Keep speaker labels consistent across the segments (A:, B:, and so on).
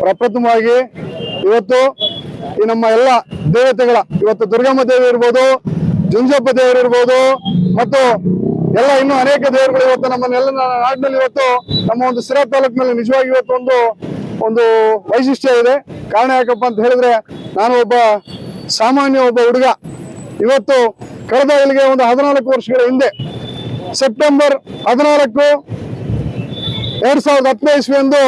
A: ಪ್ರಪ್ರಥಮವಾಗಿ ಇವತ್ತು ಈ ನಮ್ಮ ಎಲ್ಲ ದೇವತೆಗಳ ಇವತ್ತು ದುರ್ಗಮ್ಮ ದೇವಿ ಇರ್ಬೋದು ಜುಂಜಪ್ಪ ದೇವರು ಇರ್ಬೋದು ಮತ್ತು ಎಲ್ಲ ಇನ್ನೂ ಅನೇಕ ದೇವರುಗಳು ಇವತ್ತು ನಮ್ಮನ್ನೆಲ್ಲ ನಾಡಿನಲ್ಲಿ ಇವತ್ತು ನಮ್ಮ ಒಂದು ಸಿರಾ ತಾಲೂಕಿನಲ್ಲಿ ನಿಜವಾಗಿ ಇವತ್ತು ಒಂದು ಒಂದು ವೈಶಿಷ್ಟ್ಯ ಇದೆ. ಕಾರಣ ಯಾಕಪ್ಪ ಅಂತ ಹೇಳಿದ್ರೆ ನಾನು ಒಬ್ಬ ಸಾಮಾನ್ಯ ಒಬ್ಬ ಹುಡುಗ. ಇವತ್ತು ಕಳೆದ ಇಲ್ಲಿಗೆ ಒಂದು ಹದಿನಾಲ್ಕು ವರ್ಷಗಳ ಹಿಂದೆ ಸೆಪ್ಟೆಂಬರ್ ಹದಿನಾಲ್ಕು, ಎರಡ್ ಸಾವಿರದ ಹತ್ತನೇ ಇಸ್ವಿಯಂದು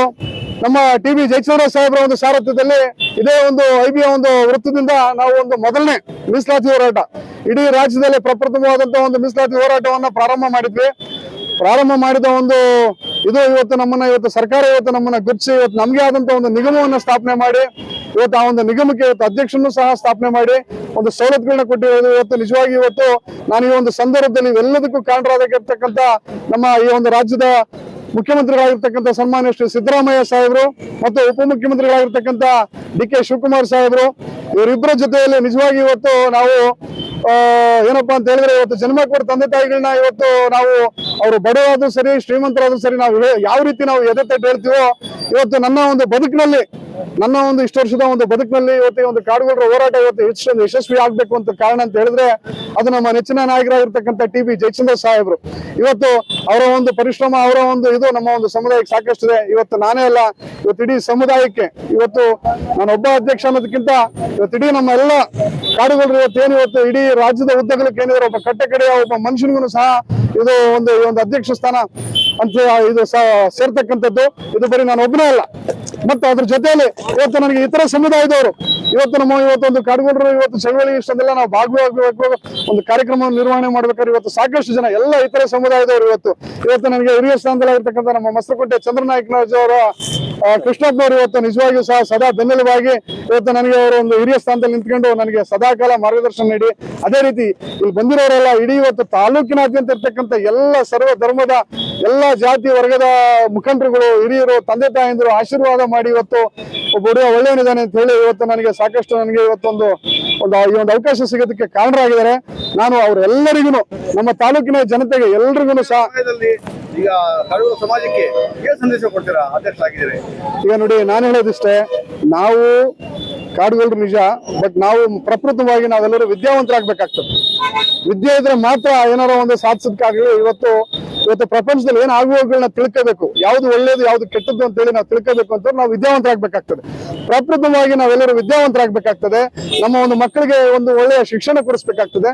A: ನಮ್ಮ ಟಿ ಬಿ ಜಯಚಂದ್ರ ಸಾಹೇಬರ ಒಂದು ಸಾರಥ್ಯದಲ್ಲಿ ಇದೇ ಒಂದು ಐ ಬಿ ಒಂದು ವೃತ್ತದಿಂದ ನಾವು ಒಂದು ಮೊದಲನೇ ಮೀಸಲಾತಿ ಹೋರಾಟ. ಇಡೀ ರಾಜ್ಯದಲ್ಲಿ ಪ್ರಪ್ರಥಮವಾದಂತಹ ಒಂದು ಮೀಸಲಾತಿ ಹೋರಾಟವನ್ನ ಪ್ರಾರಂಭ ಮಾಡಿದ್ವಿ. ಪ್ರಾರಂಭ ಮಾಡಿದ ಒಂದು ಇದು ಇವತ್ತು ನಮ್ಮನ್ನ ಇವತ್ತು ಸರ್ಕಾರ ಇವತ್ತು ನಮ್ಮನ್ನ ಗುರುತಿಸಿ ಇವತ್ತು ನಮಗೆ ಆದಂತ ಒಂದು ನಿಗಮವನ್ನ ಸ್ಥಾಪನೆ ಮಾಡಿ, ಇವತ್ತು ಆ ಒಂದು ನಿಗಮಕ್ಕೆ ಇವತ್ತು ಸಹ ಸ್ಥಾಪನೆ ಮಾಡಿ, ಒಂದು ಸವಲತ್ತುಗಳನ್ನ ಕೊಟ್ಟಿರೋದು ಇವತ್ತು ನಿಜವಾಗಿ ಇವತ್ತು ನಾನು ಈ ಒಂದು ಸಂದರ್ಭದಲ್ಲಿ ಇವೆಲ್ಲದಕ್ಕೂ ಕಾರಣರಾಗಿರ್ತಕ್ಕಂಥ ನಮ್ಮ ಈ ಒಂದು ರಾಜ್ಯದ ಮುಖ್ಯಮಂತ್ರಿಗಳಾಗಿರ್ತಕ್ಕಂಥ ಸನ್ಮಾನ್ಯ ಶ್ರೀ ಸಿದ್ದರಾಮಯ್ಯ ಸಾಹೇಬರು ಮತ್ತು ಉಪಮುಖ್ಯಮಂತ್ರಿಗಳಾಗಿರ್ತಕ್ಕಂಥ ಡಿ ಕೆ ಶಿವಕುಮಾರ್ ಸಾಹೇಬರು, ಇವರಿಬ್ಬರ ಜೊತೆಯಲ್ಲಿ ನಿಜವಾಗಿ ಇವತ್ತು ನಾವು ಏನಪ್ಪಾ ಅಂತ ಹೇಳಿದ್ರೆ ಇವತ್ತು ಜನ್ಮ ಕೊಡೋ ತಂದೆ ತಾಯಿಗಳನ್ನ ಇವತ್ತು ನಾವು, ಅವರು ಬಡವರಾದ್ರೂ ಸರಿ, ಶ್ರೀಮಂತರಾದ್ರೂ ಸರಿ ನಾವು ಯಾವ ರೀತಿ ನಾವು ಎದೆ ತಟ್ಟು ಹೇಳ್ತೀವೋ, ಇವತ್ತು ನನ್ನ ಒಂದು ಬದುಕಿನಲ್ಲಿ ನನ್ನ ಒಂದು ಇಷ್ಟು ವರ್ಷದ ಒಂದು ಬದುಕಿನಲ್ಲಿ ಇವತ್ತು ಒಂದು ಕಾಡುಗಳ ಹೋರಾಟ ಇವತ್ತು ಹೆಚ್ಚು ಯಶಸ್ವಿ ಆಗ್ಬೇಕು ಅಂತ ಕಾರಣ ಅಂತ ಹೇಳಿದ್ರೆ ಅದು ನಮ್ಮ ನೆಚ್ಚಿನ ನಾಯಕರಾಗಿರ್ತಕ್ಕಂಥ ಟಿ ಬಿ ಜಯಚಂದ್ರ ಸಾಹೇಬ್ರು. ಇವತ್ತು ಅವರ ಒಂದು ಪರಿಶ್ರಮ, ಅವರ ಒಂದು ಇದು ನಮ್ಮ ಒಂದು ಸಮುದಾಯಕ್ಕೆ ಸಾಕಷ್ಟು ಇದೆ ಇವತ್ತು ನಾನೇ ಅಲ್ಲ, ಇವತ್ತು ಇಡೀ ಸಮುದಾಯಕ್ಕೆ ಇವತ್ತು ನಾನು ಒಬ್ಬ ಅಧ್ಯಕ್ಷ ಅನ್ನೋದಕ್ಕಿಂತ ಇವತ್ತು ಇಡೀ ನಮ್ಮ ಎಲ್ಲ ಕಾಡುಗಳು ಇವತ್ತು ಏನು ಇವತ್ತು ಇಡೀ ರಾಜ್ಯದ ಉದ್ದಗಲಕ್ಕೆ ಏನಿದ್ರೆ ಒಬ್ಬ ಕಟ್ಟೆ ಕಡೆಯ ಒಬ್ಬ ಮನುಷ್ಯನಿಗೂ ಸಹ ಇದು ಒಂದು ಒಂದು ಅಧ್ಯಕ್ಷ ಸ್ಥಾನ ಅಂತ ಇದು ಸೇರ್ತಕ್ಕಂಥದ್ದು. ಇದು ಬರೀ ನಾನು ಒಬ್ಬನೇ ಅಲ್ಲ. ಮತ್ತು ಅದ್ರ ಜೊತೆಯಲ್ಲಿ ಇವತ್ತು ನನಗೆ ಇತರ ಸಮುದಾಯದವರು, ಇವತ್ತು ನಮ್ಮ ಇವತ್ತೊಂದು ಒಂದು ಕಾಡುಗೊಳರು ಇವತ್ತು ಚಳವಳಿ ಇಷ್ಟೊಂದೆಲ್ಲ ನಾವು ಭಾಗವಹಿಸಬೇಕು. ಒಂದು ಕಾರ್ಯಕ್ರಮ ನಿರ್ವಹಣೆ ಮಾಡ್ಬೇಕಾದ್ರೆ ಇವತ್ತು ಸಾಕಷ್ಟು ಜನ, ಎಲ್ಲ ಇತರ ಸಮುದಾಯದವರು ಇವತ್ತು. ಇವತ್ತು ನನಗೆ ಹಿರಿಯ ಸ್ಥಾನದಲ್ಲಿರ್ತಕ್ಕಂಥ ನಮ್ಮ ಮಸ್ತ್ರಕೋಟೆ ಅವರ ಕೃಷ್ಣಪ್ಪನವರು ಇವತ್ತು ನಿಜವಾಗಿಯೂ ಸಹ ಸದಾ ಬೆನ್ನೆಲುಬಾಗಿ ಇವತ್ತು ನನಗೆ ಅವರು ಒಂದು ಹಿರಿಯ ಸ್ಥಾನದಲ್ಲಿ ನಿಂತ್ಕೊಂಡು ನನಗೆ ಸದಾಕಾಲ ಮಾರ್ಗದರ್ಶನ ನೀಡಿ. ಅದೇ ರೀತಿ ಇಲ್ಲಿ ಬಂದಿರೋರೆಲ್ಲ ಇಡೀ ಇವತ್ತು ತಾಲೂಕಿನಾದ್ಯಂತ ಇರ್ತಕ್ಕಂಥ ಎಲ್ಲ ಸರ್ವ ಧರ್ಮದ ಎಲ್ಲ ಜಾತಿ ವರ್ಗದ ಮುಖಂಡರುಗಳು, ಹಿರಿಯರು, ತಂದೆ ತಾಯಂದಿರು ಆಶೀರ್ವಾದ ಮಾಡಿ ಇವತ್ತು ಒಬ್ಬ ಒಳ್ಳೆಯವನಿದ್ದಾನೆ ಅಂತ ಹೇಳಿ ಇವತ್ತು ನನಗೆ ಸಾಕಷ್ಟು ನನಗೆ ಇವತ್ತೊಂದು ಒಂದು ಈ ಒಂದು ಅವಕಾಶ ಸಿಗೋದಕ್ಕೆ ಕಾರಣರಾಗಿದ್ದಾರೆ. ನಾನು ಅವರೆಲ್ಲರಿಗೂ ನಮ್ಮ ತಾಲೂಕಿನ ಜನತೆಗೆ ಎಲ್ರಿಗೂ ಸಹ
B: ಈಗ ಕಡುವ ಸಮಾಜಕ್ಕೆ ಸಂದೇಶ ಕೊಡ್ತೀರಾ ಅಧ್ಯಕ್ಷ ಆಗಿದ್ದೀರಿ
A: ಈಗ ನೋಡಿ ನಾನು ಹೇಳೋದಿಷ್ಟೇ ನಾವು ಕಾಡುಗಳು ನಿಜ ಬಟ್ ನಾವು ಪ್ರಕೃತವಾಗಿ ನಾವೆಲ್ಲರೂ ವಿದ್ಯಾವಂತರಾಗಬೇಕಾಗ್ತದೆ. ವಿದ್ಯೆ ಇದ್ರೆ ಮಾತ್ರ ಏನಾರ ಒಂದು ಸಾಧಿಸೋದಕ್ಕಾಗಲಿ. ಇವತ್ತು ಇವತ್ತು ಪ್ರಪಂಚದಲ್ಲಿ ಏನು ಆಗುವಗಳನ್ನ ತಿಳ್ಕೋಬೇಕು. ಯಾವ್ದು ಒಳ್ಳೇದು, ಯಾವ್ದು ಕೆಟ್ಟದ್ದು ಅಂತ ಹೇಳಿ ನಾವು ತಿಳ್ಕೋಬೇಕು ಅಂತ ನಾವು ವಿದ್ಯಾವಂತರಾಗಬೇಕಾಗ್ತದೆ. ಪ್ರಪ್ರಥಮವಾಗಿ ನಾವೆಲ್ಲರೂ ವಿದ್ಯಾವಂತರಾಗಬೇಕಾಗ್ತದೆ. ನಮ್ಮ ಒಂದು ಮಕ್ಕಳಿಗೆ ಒಂದು ಒಳ್ಳೆಯ ಶಿಕ್ಷಣ ಕೊಡಿಸ್ಬೇಕಾಗ್ತದೆ.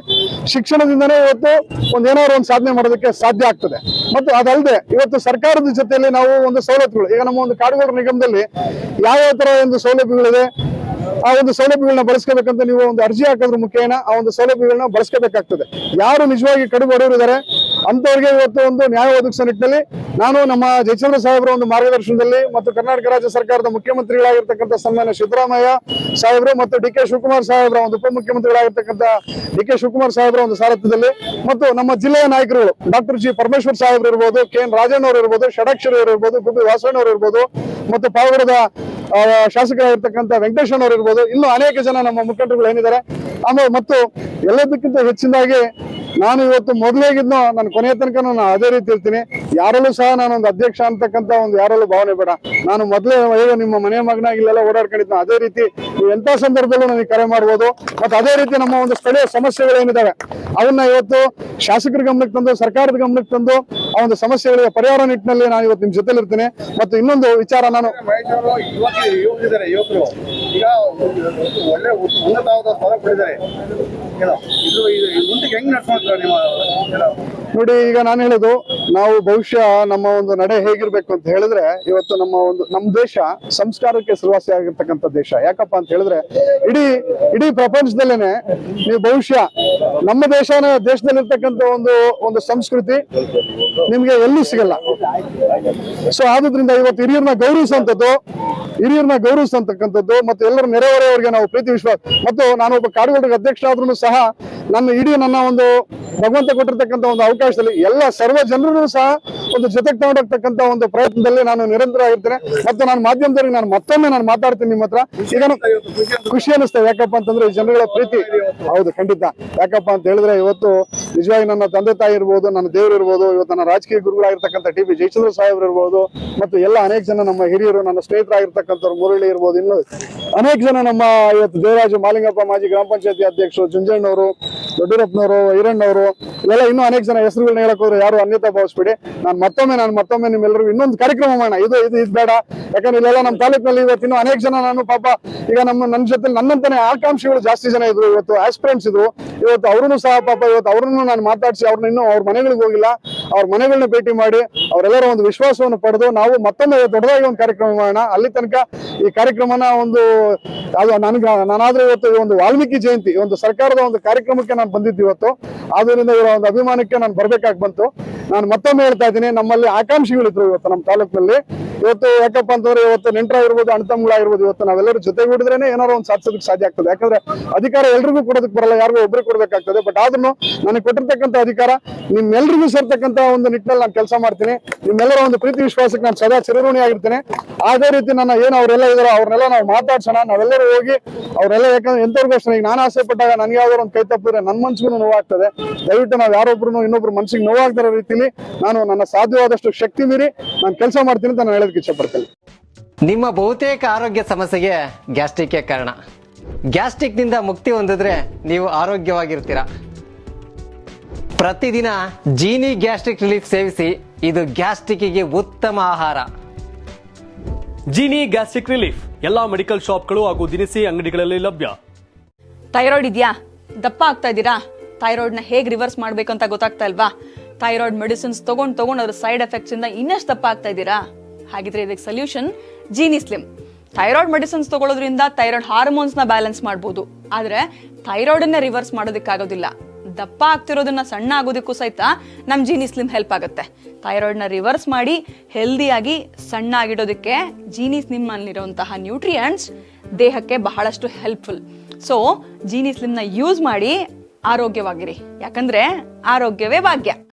A: ಶಿಕ್ಷಣದಿಂದನೇ ಇವತ್ತು ಒಂದು ಏನಾದ್ರು ಒಂದು ಸಾಧನೆ ಮಾಡೋದಕ್ಕೆ ಸಾಧ್ಯ ಆಗ್ತದೆ. ಮತ್ತು ಅದಲ್ಲದೆ ಇವತ್ತು ಸರ್ಕಾರದ ಜೊತೆಯಲ್ಲಿ ನಾವು ಒಂದು ಸವಲತ್ತುಗಳು. ಈಗ ನಮ್ಮ ಒಂದು ಕಾಡುಗೋಡು ನಿಗಮದಲ್ಲಿ ಯಾವ್ಯಾವ ತರ ಒಂದು ಸೌಲಭ್ಯಗಳಿದೆ? ಆ ಒಂದು ಸೌಲಭ್ಯಗಳನ್ನ ಬಳಸ್ಕೋಬೇಕಂತ ನೀವು ಒಂದು ಅರ್ಜಿ ಹಾಕೋದ್ರ ಮುಖೇನ, ಆ ಒಂದು ಸೌಲಭ್ಯಗಳನ್ನ ಬಳಸ್ಕೋಬೇಕಾಗ್ತದೆ. ಯಾರು ನಿಜವಾಗಿ ಕಡು ಬಡವರು ಇದ್ದಾರೆ ಅಂತವ್ರಿಗೆ ಇವತ್ತು ಒಂದು ನ್ಯಾಯ ಒದಗಿಸೋ ನಿಟ್ಟಿನಲ್ಲಿ ನಾನು ನಮ್ಮ ಜಯಚಂದ್ರ ಸಾಹೇಬರ ಒಂದು ಮಾರ್ಗದರ್ಶನದಲ್ಲಿ ಮತ್ತು ಕರ್ನಾಟಕ ರಾಜ್ಯ ಸರ್ಕಾರದ ಮುಖ್ಯಮಂತ್ರಿಗಳಾಗಿರ್ತಕ್ಕಂಥ ಸನ್ಮಾನ್ಯ ಸಿದ್ದರಾಮಯ್ಯ ಸಾಹೇಬರು ಮತ್ತು ಡಿ ಕೆ ಶಿವಕುಮಾರ್ ಸಾಹೇಬರ ಒಂದು ಉಪಮುಖ್ಯಮಂತ್ರಿಗಳಾಗಿರ್ತಕ್ಕಂಥ ಡಿ ಕೆ ಶಿವಕುಮಾರ್ ಸಾಹೇಬರ ಒಂದು ಸಾರಥ್ಯದಲ್ಲಿ ಮತ್ತು ನಮ್ಮ ಜಿಲ್ಲೆಯ ನಾಯಕರುಗಳು ಡಾಕ್ಟರ್ ಜಿ ಪರಮೇಶ್ವರ್ ಸಾಹೇಬರು ಇರ್ಬೋದು, ಕೆ ಎನ್ ಅವರು ಇರ್ಬೋದು ಷಡಾಕ್ಷರಿ ಅವರು ಇರ್ಬೋದು ಗುಬ್ಬಿ ವಾಸಣ್ಣ ಇರ್ಬೋದು ಮತ್ತು ಪಾವಗಡದ ಶಾಸಕರಾಗಿರ್ತಕ್ಕಂಥ ವೆಂಕಟೇಶ್ವರ ಅವರು ಇರ್ಬೋದು. ಇನ್ನು ಅನೇಕ ಜನ ನಮ್ಮ ಮುಖಂಡರುಗಳು ಏನಿದ್ದಾರೆ. ಆಮೇಲೆ ಮತ್ತು ಎಲ್ಲದಕ್ಕಿಂತ ಹೆಚ್ಚಿನದಾಗಿ ನಾನು ಇವತ್ತು ಮೊದಲೇಗಿದ್ನೋ ನಾನು ಕೊನೆಯ ತನಕ ನಾನು ಅದೇ ರೀತಿ ಇರ್ತೀನಿ ಯಾರಲ್ಲೂ ಸಹ ನಾನು ಒಂದು ಅಧ್ಯಕ್ಷ ಅಂತಕ್ಕಂತ ಒಂದು ಯಾರಲ್ಲೂ ಭಾವನೆ ಬೇಡ. ನಾನು ಮೊದಲೇ ಹೇಗೆ ನಿಮ್ಮ ಮನೆ ಮಗನಾಗಿಲ್ಲೆಲ್ಲ ಓಡಾಡ್ಕೊಂಡಿದ್ನ. ಅದೇ ರೀತಿ ಎಂತ ಸಂದರ್ಭದಲ್ಲೂ ನನಗೆ ಕರೆ ಮಾಡ್ಬೋದು. ಮತ್ತೆ ಅದೇ ರೀತಿ ನಮ್ಮ ಒಂದು ಸ್ಥಳೀಯ ಸಮಸ್ಯೆಗಳೇನಿದ್ದಾವೆ ಅವನ್ನ ಇವತ್ತು ಶಾಸಕರ ಗಮನಕ್ಕೆ ತಂದು, ಸರ್ಕಾರದ ಗಮನಕ್ಕೆ ತಂದು ಆ ಒಂದು ಸಮಸ್ಯೆಗಳಿಗೆ ಪರಿಹಾರ ನಿಟ್ಟಿನಲ್ಲಿ ನಾನು ಇವತ್ತು ನಿಮ್ಮ ಜೊತೆಲಿ ಇರ್ತೇನೆ ಮತ್ತು ಇನ್ನೊಂದು ವಿಚಾರ ನಾನು ನೋಡಿ, ಈಗ ನಾನು ಹೇಳೋದು, ನಾವು ಭವಿಷ್ಯ ಬಹುಶಃ ನಮ್ಮ ಒಂದು ನಡೆ ಹೇಗಿರ್ಬೇಕು ಅಂತ ಹೇಳಿದ್ರೆ ಇವತ್ತು ನಮ್ಮ ಒಂದು ನಮ್ಮ ದೇಶ ಸಂಸ್ಕಾರಕ್ಕೆ ಹೆಸರುವಾಸಿ ಆಗಿರ್ತಕ್ಕಂಥ ದೇಶ. ಯಾಕಪ್ಪ ಅಂತ ಹೇಳಿದ್ರೆ ಇಡೀ ಇಡೀ ಪ್ರಪಂಚದಲ್ಲೇನೆ ನೀವು ಬಹುಶಃ ನಮ್ಮ ದೇಶನ, ದೇಶದಲ್ಲಿರ್ತಕ್ಕಂಥ ಒಂದು ಒಂದು ಸಂಸ್ಕೃತಿ ನಿಮ್ಗೆ ಎಲ್ಲೂ ಸಿಗಲ್ಲ. ಸೊ ಆದ್ರಿಂದ ಇವತ್ತು ಹಿರಿಯರನ್ನ ಗೌರವಿಸುವಂಥದ್ದು, ಹಿರಿಯರನ್ನ ಗೌರವಿಸುವಂತಕ್ಕಂಥದ್ದು ಮತ್ತೆ ಎಲ್ಲರ ನೆರೆಹೊರೆಯವರಿಗೆ ನಾವು ಪ್ರೀತಿ ವಿಶ್ವಾಸ ಮತ್ತು ನಾನು ಒಬ್ಬ ಕಾಡುಗೋಡಿಗೆ ಅಧ್ಯಕ್ಷ ಆದ್ರೂ ಸಹ ನನ್ನ ಇಡೀ ನನ್ನ ಒಂದು ಭಗವಂತ ಕೊಟ್ಟಿರ್ತಕ್ಕಂಥ ಒಂದು ಅವಕಾಶದಲ್ಲಿ ಎಲ್ಲ ಸರ್ವ ಜನರನ್ನು ಸಹ ಒಂದು ಜೊತೆಗೆ ತಗೊಂಡೋಗ್ತಕ್ಕಂಥ ಒಂದು ಪ್ರಯತ್ನದಲ್ಲಿ ನಾನು ನಿರಂತರ ಆಗಿರ್ತೇನೆ ಮತ್ತು ನಾನು ಮಾಧ್ಯಮದವರಿಗೆ ನಾನು ಮತ್ತೊಮ್ಮೆ ನಾನು ಮಾತಾಡ್ತೀನಿ ನಿಮ್ಮ ಹತ್ರ.
B: ಅನ್ಸುತ್ತೆ.
A: ಖುಷಿ ಅನಿಸ್ತದೆ ಯಾಕಪ್ಪ ಅಂತಂದ್ರೆ ಈ ಜನಗಳ ಪ್ರೀತಿ. ಹೌದು, ಖಂಡಿತ. ಯಾಕಪ್ಪ ಅಂತ ಹೇಳಿದ್ರೆ ಇವತ್ತು ನಿಜವಾಗಿ ನನ್ನ ತಂದೆ ತಾಯಿ ಇರ್ಬೋದು, ನನ್ನ ದೇವರು ಇರ್ಬೋದು, ಇವತ್ತು ನನ್ನ ರಾಜಕೀಯ ಗುರುಗಳಾಗಿರ್ತಕ್ಕಂಥ ಟಿ ಬಿ ಜಯಚಂದ್ರ ಸಾಹೇಬ್ರು ಇರ್ಬೋದು, ಮತ್ತು ಎಲ್ಲ ಅನೇಕ ಜನ ನಮ್ಮ ಹಿರಿಯರು, ನನ್ನ ಸ್ನೇಹಿತರಾಗಿರ್ತಕ್ಕಂಥವ್ರು, ಮುರಳಿ ಇರ್ಬೋದು, ಇನ್ನು ಅನೇಕ ಜನ ನಮ್ಮ ಇವತ್ತು ದೇವರಾಜು ಮಾಲಿಂಗಪ್ಪ ಮಾಜಿ ಗ್ರಾಮ ಪಂಚಾಯತಿ ಅಧ್ಯಕ್ಷರು, ಜುಂಜಣ್ಣವರು, ದೊಡ್ಡೂರಪ್ಪನವರು ಈರಣ್ಣವರು ಇವೆಲ್ಲ ಇನ್ನೂ ಅನೇಕ ಜನ ಹೆಸರುಗಳನ್ನ ಹೇಳಕ್ ಯಾರು ಅನ್ಯತಾ ಭಾವಿಸ್ಬೇಡಿ. ನಾನು ಮತ್ತೊಮ್ಮೆ ನಾನು ಮತ್ತೊಮ್ಮೆ ನಿಮ್ಮೆಲ್ಲರಿಗೂ ಇನ್ನೊಂದು ಕಾರ್ಯಕ್ರಮ ಮಾಡೋಣ. ಇದು ಇದು ಇದು ಬೇಡ. ಯಾಕಂದ್ರೆ ಇಲ್ಲೆಲ್ಲ ನಮ್ಮ ತಾಲೂಕಿನಲ್ಲಿ ಇವತ್ತು ಇನ್ನೂ ಅನೇಕ ಜನ ನಾನು ಪಾಪ ಈಗ ನಮ್ಮ ನನ್ನ ಜೊತೆ ನನ್ನಂತಾನೆ ಆಕಾಂಕ್ಷಿಗಳು ಜಾಸ್ತಿ ಜನ ಇದ್ರು. ಇವತ್ತು ಆಸ್ಪಿರೆಂಟ್ಸ್ ಇದ್ರು. ಇವತ್ತು ಅವ್ರನ್ನು ಸಹ ಪಾಪ ಇವತ್ತು ಅವ್ರನ್ನು ನಾನು ಮಾತಾಡಿಸಿ ಅವ್ರನ್ನ ಇನ್ನೂ ಅವ್ರ ಮನೆಗಳಿಗೆ ಹೋಗಿಲ್ಲ. ಅವ್ರ ಮನೆಗಳನ್ನ ಭೇಟಿ ಮಾಡಿ ಅವರೆಲ್ಲರ ಒಂದು ವಿಶ್ವಾಸವನ್ನು ಪಡೆದು ನಾವು ಮತ್ತೊಮ್ಮೆ ದೊಡ್ಡದಾಗಿ ಒಂದು ಕಾರ್ಯಕ್ರಮ ಮಾಡೋಣ. ಅಲ್ಲಿ ತನಕ ಈ ಕಾರ್ಯಕ್ರಮನ ಒಂದು ಅದು ನನಗೆ ನಾನಾದ್ರೂ ಇವತ್ತು ಒಂದು ವಾಲ್ಮೀಕಿ ಜಯಂತಿ ಒಂದು ಸರ್ಕಾರದ ಒಂದು ಕಾರ್ಯಕ್ರಮಕ್ಕೆ ನಾನು ಬಂದಿದ್ದು ಇವತ್ತು. ಆದ್ರಿಂದ ಇವರ ಒಂದು ಅಭಿಮಾನಕ್ಕೆ ನಾನು ಬರ್ಬೇಕಾಗಿ ಬಂತು. ನಾನು ಮತ್ತೊಮ್ಮೆ ಹೇಳ್ತಾ ಇದ್ದೀನಿ, ನಮ್ಮಲ್ಲಿ ಆಕಾಂಕ್ಷಿಗಳಿದ್ರು ಇವತ್ತು ನಮ್ಮ ತಾಲೂಕಿನಲ್ಲಿ. ಇವತ್ತು ಯಾಕಪ್ಪ ಅಂತಂದ್ರೆ ಇವತ್ತು ನೆಂಟರಾಗಿರ್ಬೋದು ಅಣ್ತಮ್ಗಳಾಗಿರ್ಬೋದು ಇವತ್ತು ನಾವೆಲ್ಲರೂ ಜೊತೆಗೂಡಿದ್ರೇನೆ ಏನಾರು ಒಂದು ಸಾಧಿಸೋದಕ್ಕೆ ಸಾಧ್ಯ ಆಗ್ತದೆ. ಯಾಕಂದ್ರೆ ಅಧಿಕಾರ ಎಲ್ರಿಗೂ ಕೊಡೋದಕ್ಕೆ ಬರಲ್ಲ, ಯಾರಿಗೂ ಒಬ್ರಿಗೆ ಕೊಡಬೇಕಾಗ್ತದೆ. ಬಟ್ ಆದ್ರೂ ನನಗೆ ಕೊಟ್ಟಿರ್ತಕ್ಕಂಥ ಅಧಿಕಾರ ನಿಮ್ಮೆಲ್ಲರಿಗೂ ಸೇರ್ತಕ್ಕಂಥ ಒಂದು ನಿಟ್ಟಿನಲ್ಲಿ ನಾನು ಕೆಲಸ ಮಾಡ್ತೀನಿ. ನಿಮ್ಮೆಲ್ಲರ ಒಂದು ಪ್ರೀತಿ ವಿಶ್ವಾಸಕ್ಕೆ ನಾನು ಸದಾ ಚಿರಋಣಿ ಆಗಿರ್ತೇನೆ ಅದೇ ರೀತಿ ನನ್ನ ಏನು ಅವರೆಲ್ಲ ಇದಾರೋ ಅವ್ರನ್ನೆಲ್ಲ ನಾವು ಮಾತಾಡ್ಸೋಣ. ನಾವೆಲ್ಲರೂ ಹೋಗಿ ಅವರೆಲ್ಲ ಯಾಕಂದ್ರೆ ಎಂತವ್ರಿಗೂ ಅಷ್ಟೇ ಈಗ ನಾನು ಆಸೆ ಪಟ್ಟಾಗ ನನಗೆ ಯಾವ್ದಾದ್ರು ಒಂದು ಕೈ ತಪ್ಪಿದ್ರೆ ನನ್ನ ಮನ್ಸಿಗೂ ನೋವಾಗ್ತದೆ. ದಯವಿಟ್ಟು ನಾವು ಯಾರೊಬ್ರು ಇನ್ನೊಬ್ರು ಮನ್ಸಿಗೆ ನೋವಾಗ್ದಿರೋ ರೀತಿಲಿ ನಾನು ನನ್ನ ಸಾಧ್ಯವಾದಷ್ಟು ಶಕ್ತಿ ಮೀರಿ ನಾನು ಕೆಲಸ ಮಾಡ್ತೀನಿ ಅಂತ ನಾನು ಹೇಳೋದಕ್ಕೆ ಇಷ್ಟಪಡ್ತೇನೆ.
C: ನಿಮ್ಮ ಬಹುತೇಕ ಆರೋಗ್ಯ ಸಮಸ್ಯೆಗೆ ಗ್ಯಾಸ್ಟ್ರಿಕ್ ಕಾರಣ. ಗ್ಯಾಸ್ಟ್ರಿಕ್ನಿಂದ ಮುಕ್ತಿ ಹೊಂದಿದ್ರೆ ನೀವು ಆರೋಗ್ಯವಾಗಿರ್ತೀರ. ಪ್ರತಿದಿನ ಜೀನಿ ಗ್ಯಾಸ್ಟ್ರಿಕ್ ರಿಲೀಫ್ ಸೇವಿಸಿ ಇದು ಗ್ಯಾಸ್ಟ್ರಿಕ್ಗೆ ಉತ್ತಮ ಆಹಾರ.
D: Jeeni gastric relief. ಎಲ್ಲಾ ಮೆಡಿಕಲ್ ಶಾಪ್ಗಳು ಹಾಗೂ ದಿನಸಿ ಅಂಗಡಿಗಳಲ್ಲಿ ಲಭ್ಯ.
E: ಥೈರಾಯ್ಡ್ ಇದೆಯಾ? ದಪ್ಪ ಆಗ್ತಾ ಇದ್ದೀರಾ? ಥೈರಾಯ್ಡ್ನ ಹೇಗೆ ರಿವರ್ಸ್ ಮಾಡಬೇಕು ಅಂತ ಗೊತ್ತಾಗ್ತಾ ಇಲ್ವಾ? ಥೈರಾಯ್ಡ್ ಮೆಡಿಸಿನ್ಸ್ ತೊಗೊಂಡು ತಗೊಂಡ್ ಅದ್ರ ಸೈಡ್ ಎಫೆಕ್ಟ್ಸ್ ಇಂದ ಇನ್ನಷ್ಟು ದಪ್ಪ ಆಗ್ತಾ ಇದ್ದೀರಾ? ಹಾಗಿದ್ರೆ ಇದಕ್ಕೆ solution Jeeni slim. Thyroid medicines ತಗೊಳ್ಳೋದ್ರಿಂದ thyroid ಹಾರ್ಮೋನ್ಸ್ನ ಬ್ಯಾಲೆನ್ಸ್ ಮಾಡ್ಬೋದು. ಆದರೆ ಥೈರಾಯ್ಡ್ ಅನ್ನ ರಿವರ್ಸ್ ಮಾಡೋದಕ್ಕಾಗೋದಿಲ್ಲ ದಪ್ಪ ಆಗ್ತಿರೋದನ್ನ ಸಣ್ಣ ಆಗೋದಕ್ಕೂ ಸಹಿತ ನಮ್ ಜೀನಿ ಸ್ಲಿಮ್ ಹೆಲ್ಪ್ ಆಗುತ್ತೆ. ಥೈರಾಯ್ಡ್ನ ರಿವರ್ಸ್ ಮಾಡಿ ಹೆಲ್ದಿಯಾಗಿ ಸಣ್ಣ ಆಗಿಡೋದಕ್ಕೆ ಜೀನಿ ಸ್ಲಿಮ್ ಅಲ್ಲಿರುವಂತಹ ನ್ಯೂಟ್ರಿಯೆಂಟ್ಸ್ ದೇಹಕ್ಕೆ ಬಹಳಷ್ಟು ಹೆಲ್ಪ್ಫುಲ್ ಸೊ ಜೀನಿ ಸ್ಲಿಮ್ನ ಯೂಸ್ ಮಾಡಿ ಆರೋಗ್ಯವಾಗಿರಿ. ಯಾಕಂದ್ರೆ ಆರೋಗ್ಯವೇ ಭಾಗ್ಯ.